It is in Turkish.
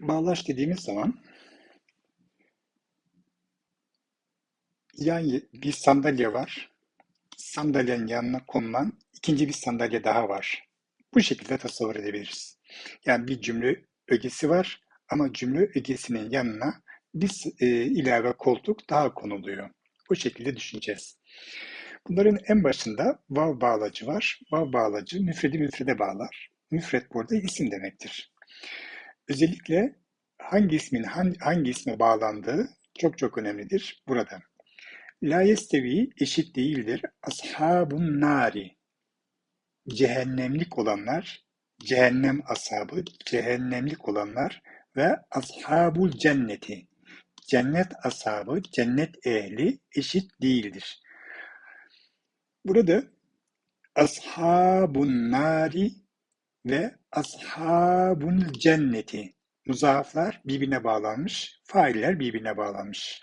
Bağlaç dediğimiz zaman yan bir sandalye var. Sandalyenin yanına konulan ikinci bir sandalye daha var. Bu şekilde tasavvur edebiliriz. Yani bir cümle ögesi var ama cümle ögesinin yanına bir e, ilave koltuk daha konuluyor. Bu şekilde düşüneceğiz. Bunların en başında vav bağlacı var. Vav bağlacı müfredi müfrede bağlar. Müfred burada isim demektir. Özellikle hangi ismin hangi, hangi isme bağlandığı çok çok önemlidir burada. La yestevi eşit değildir. Ashabun nari cehennemlik olanlar, cehennem ashabı, cehennemlik olanlar ve ashabul cenneti cennet ashabı, cennet ehli eşit değildir. Burada ashabun nari ve ashabun cenneti muzaaflar birbirine bağlanmış, failler birbirine bağlanmış.